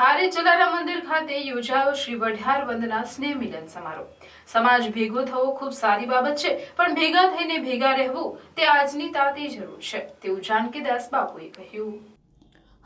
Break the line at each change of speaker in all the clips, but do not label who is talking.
હારે જલારામ મંદિર ખાતે યોજાયો શ્રી વઢિયાર વંદના સ્નેહ મિલન સમારોહ. સમાજ ભેગો થવો ખૂબ સારી બાબત છે, પણ ભેગા થઈને ભેગા રહેવું તે આજની તાતી જરૂર છે, તેવું જાનકીદાસ બાપુએ કહ્યું.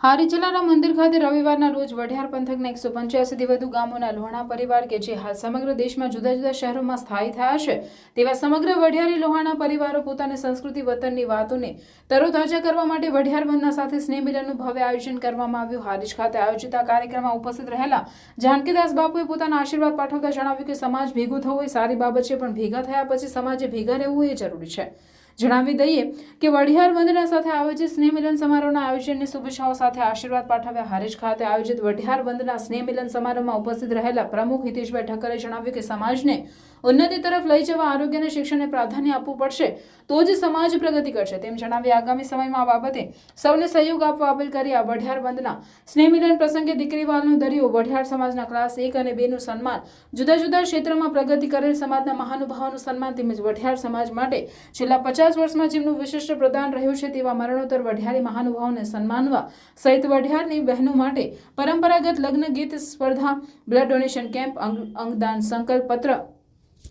હારી જિલ્લાના મંદિર ખાતે રવિવારના રોજ વઢિયાર પંથકના એકસો પંચ્યાસીથી વધુ ગામોના લોહાણા પરિવાર કે જે હાલ સમગ્ર દેશમાં જુદા જુદા શહેરોમાં સ્થાયી થયા છે, તેવા સમગ્ર વઢિયારી લોહાણા પરિવારો પોતાની સંસ્કૃતિ, વતનની વાતોને તરોતાજા કરવા માટે વઢિયાર બંધના સાથે સ્નેહ મિલનનું ભવ્ય આયોજન કરવામાં આવ્યું. હારીજ ખાતે આયોજિત આ કાર્યક્રમમાં ઉપસ્થિત રહેલા જાનકીદાસ બાપુએ પોતાના આશીર્વાદ પાઠવતા જણાવ્યું કે સમાજ ભેગો થવો એ સારી બાબત છે, પણ ભેગા થયા પછી સમાજે ભેગા રહેવું એ જરૂરી છે. જણાવી દઈએ કે વઢિયાર વંદના સાથે આયોજિત સ્નેહ મિલન સમારોહના આયોજનની શુભેચ્છાઓ સાથે આશીર્વાદ પાઠવ્યા. હારીજ ખાતે આયોજિત વઢિયાર વંદના સ્નેહ મિલન સમારોહમાં ઉપસ્થિત રહેલા પ્રમુખ હિતેશભાઈ ઠક્કરે જણાવ્યું કે સમાજને ઉન્નતિ તરફ લઈ જવા આરોગ્ય અને શિક્ષણને પ્રાધાન્ય આપવું પડશે, તો જ સમાજ પ્રગતિ કરશે. તેમ જણાવી આગામી સમયમાં આ બાબતે સૌને સહયોગ આપવા અપીલ કરી આ વઢિયાર વંદના સ્નેહ મિલન પ્રસંગે દીકરીવાલનો દરિયો વઢિયાર સમાજના ક્લાસ એક અને બેનું સન્માન, જુદા જુદા ક્ષેત્રમાં પ્રગતિ કરેલ સમાજના મહાનુભાવોનું સન્માન તેમજ વઢિયાર સમાજ માટે છેલ્લા પચાસ વર્ષમાં જેમનું વિશિષ્ટ પ્રદાન રહ્યું છે તેવા મરણોત્તર વઢિયારી મહાનુભાવોને સન્માનવા સહિત વઢિયારની બહેનો માટે પરંપરાગત લગ્ન ગીત સ્પર્ધા બ્લડ ડોનેશન કેમ્પ અંગદાન સંકલ્પ પત્ર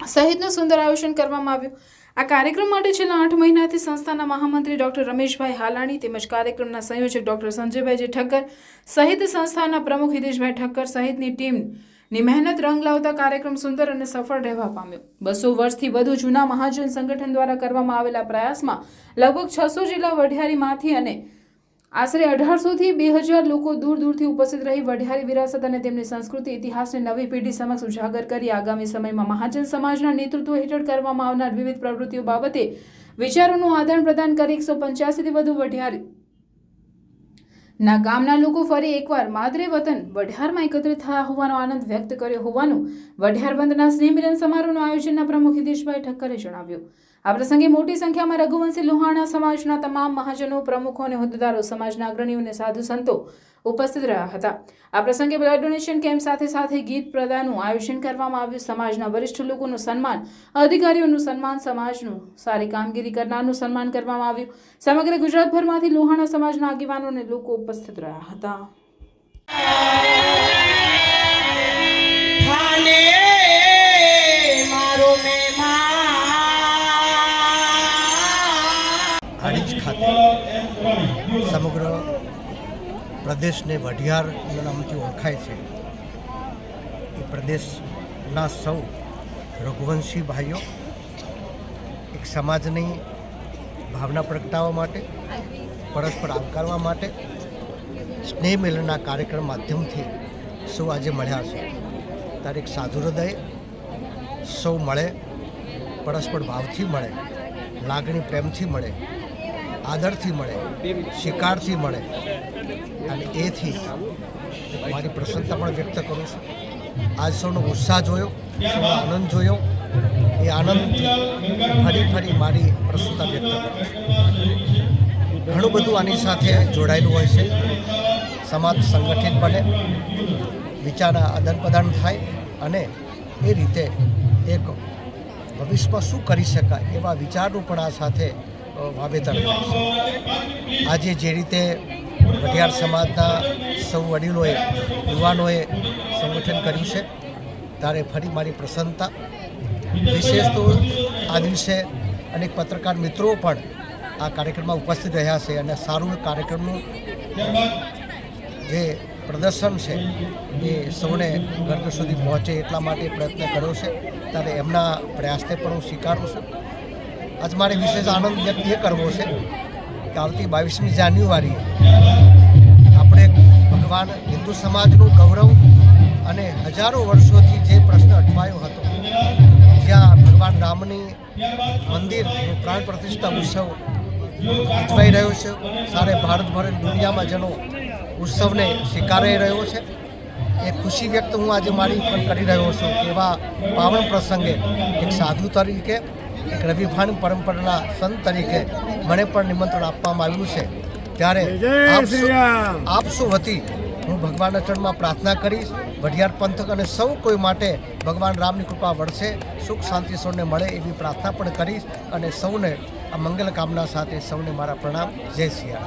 સહિતનું સુંદર આયોજન કરવામાં આવ્યું. આ કાર્યક્રમ માટે છેલ્લા આઠ મહિનાથી સંસ્થાના મહામંત્રી ડોક્ટર રમેશભાઈ હાલાણી તેમજ કાર્યક્રમના સંયોજક ડોક્ટર સંજયભાઈ ઠક્કર સહિત સંસ્થાના પ્રમુખ હિતેશભાઈ ઠક્કર સહિતની ટીમ ની મહેનત રંગ લાવતા કાર્યક્રમ સુંદર અને સફળ રહેવા પામ્યો. બસો વર્ષથી વધુ જૂના મહાજન સંગઠન દ્વારા કરવામાં આવેલા પ્રયાસમાં લગભગ છસો જેટલા વઢિયારીમાંથી અને આશરે અઢારસોથી બે હજાર લોકો દૂર દૂરથી ઉપસ્થિત રહી વઢિયારી વિરાસત અને તેમની સંસ્કૃતિ, ઇતિહાસને નવી પેઢી સમક્ષ ઉજાગર કરી આગામી સમયમાં મહાજન સમાજના નેતૃત્વ હેઠળ કરવામાં આવનાર વિવિધ પ્રવૃત્તિઓ બાબતે વિચારોનું આદાન પ્રદાન કરી એકસો પંચ્યાસીથી વધુ વઢિયારી ના ગામના લોકો ફરી એકવાર માદરે વતન વઢિયારમાં એકત્રિત થયા હોવાનો આનંદ વ્યક્ત કર્યો હોવાનું વઢિયાર બંધના સ્નેહ મિલન સમારોહનું આયોજનના પ્રમુખ હિતેશભાઈ ઠક્કરે જણાવ્યું. આ પ્રસંગે મોટી સંખ્યામાં રઘુવંશી લોહાણા સમાજના તમામ મહાજનો, પ્રમુખો અને હોદ્દેદારો સમાજના અગ્રણીઓ અને સાધુ સંતો ઉપસ્થિત રહ્યા હતા. આ પ્રસંગે બ્લડ ડોનેશન કેમ્પ સાથે સાથે ગીત પ્રદાનનું આયોજન કરવામાં આવ્યું. સમાજના વરિષ્ઠ લોકોનું સન્માન, અધિકારીઓનું સન્માન, સમાજનું સારી કામગીરી કરનારનું સન્માન કરવામાં આવ્યું. સમગ્ર ગુજરાતભરમાંથી લોહાણા સમાજના આગેવાનો અને લોકો ઉપસ્થિત રહ્યા હતા.
હારીજ ખાતે સમગ્ર પ્રદેશને વઢિયાર નામથી ઓળખાય છે. એ પ્રદેશના સૌ રઘુવંશી ભાઈઓ એક સમાજની ભાવના પ્રગટાવવા માટે, પરસ્પર આવકારવા માટે, સ્નેહ મિલનના કાર્યક્રમ માધ્યમથી સૌ આજે મળ્યા છે. ત્યારે એક સાધુ હૃદય સૌ મળે, પરસ્પર ભાવથી મળે, લાગણી પ્રેમથી મળે આદરથી મળે, શિકારથી મળે. અને એથી મારી પ્રસન્નતા પણ વ્યક્ત કરું છું. આજ સૌનો ઉત્સાહ જોયો, સૌનો આનંદ જોયો. એ આનંદથી ફરી ફરી મારી પ્રસન્નતા વ્યક્ત કરું છું. ઘણું બધું આની સાથે જોડાયેલું હોય છે. સમાજ સંગઠિત બને, વિચારના આદાન પ્રદાન થાય અને એ રીતે એક ભવિષ્યમાં શું કરી શકાય એવા વિચારનું પણ આ સાથે વાવેતર. આજે જે રીતે વઢિયાર સમાજના સૌ વડીલોએ, યુવાનોએ સંગઠન કર્યું છે, ત્યારે ફરી મારી પ્રસન્નતા. વિશેષ તો આ દિવસે અનેક પત્રકાર મિત્રો પણ આ કાર્યક્રમમાં ઉપસ્થિત રહ્યા છે અને સારું કાર્યક્રમનું જે પ્રદર્શન છે એ સૌને ઘર સુધી પહોંચે એટલા માટે પ્રયત્ન કર્યો છે. ત્યારે એમના પ્રયાસને પણ હું સ્વીકારું છું. આજ મારે વિશેષ આનંદ વ્યક્ત એ કરવો છે કે આવતી બાવીસમી જાન્યુઆરી આપણે ભગવાન હિન્દુ સમાજનું ગૌરવ અને હજારો વર્ષોથી જે પ્રશ્ન અટવાયો હતો, જ્યાં ભગવાન રામની મંદિરનું પ્રાણ પ્રતિષ્ઠા ઉત્સવ ઉજવાઈ રહ્યો છે. સારે ભારતભર દુનિયામાં જેનો ઉત્સવને સ્વીકારાઈ રહ્યો છે. એ ખુશી વ્યક્ત હું આજે મારી પણ કરી રહ્યો છું એવા પાવન પ્રસંગે એક સાધુ તરીકે એક રવિભાન પરંપરાના સંત તરીકે મને પણ નિમંત્રણ આપવામાં આવ્યું છે. ત્યારે આપ સૌ- વતી હું ભગવાનના ચરણમાં પ્રાર્થના કરીશ. વઢિયાર પંથક અને સૌ કોઈ માટે ભગવાન રામની કૃપા વળશે સુખ શાંતિ સૌને મળે એવી પ્રાર્થના પણ કરીશ અને સૌને આ મંગલ કામના સાથે સૌને મારા પ્રણામ. જય સિયા રામ.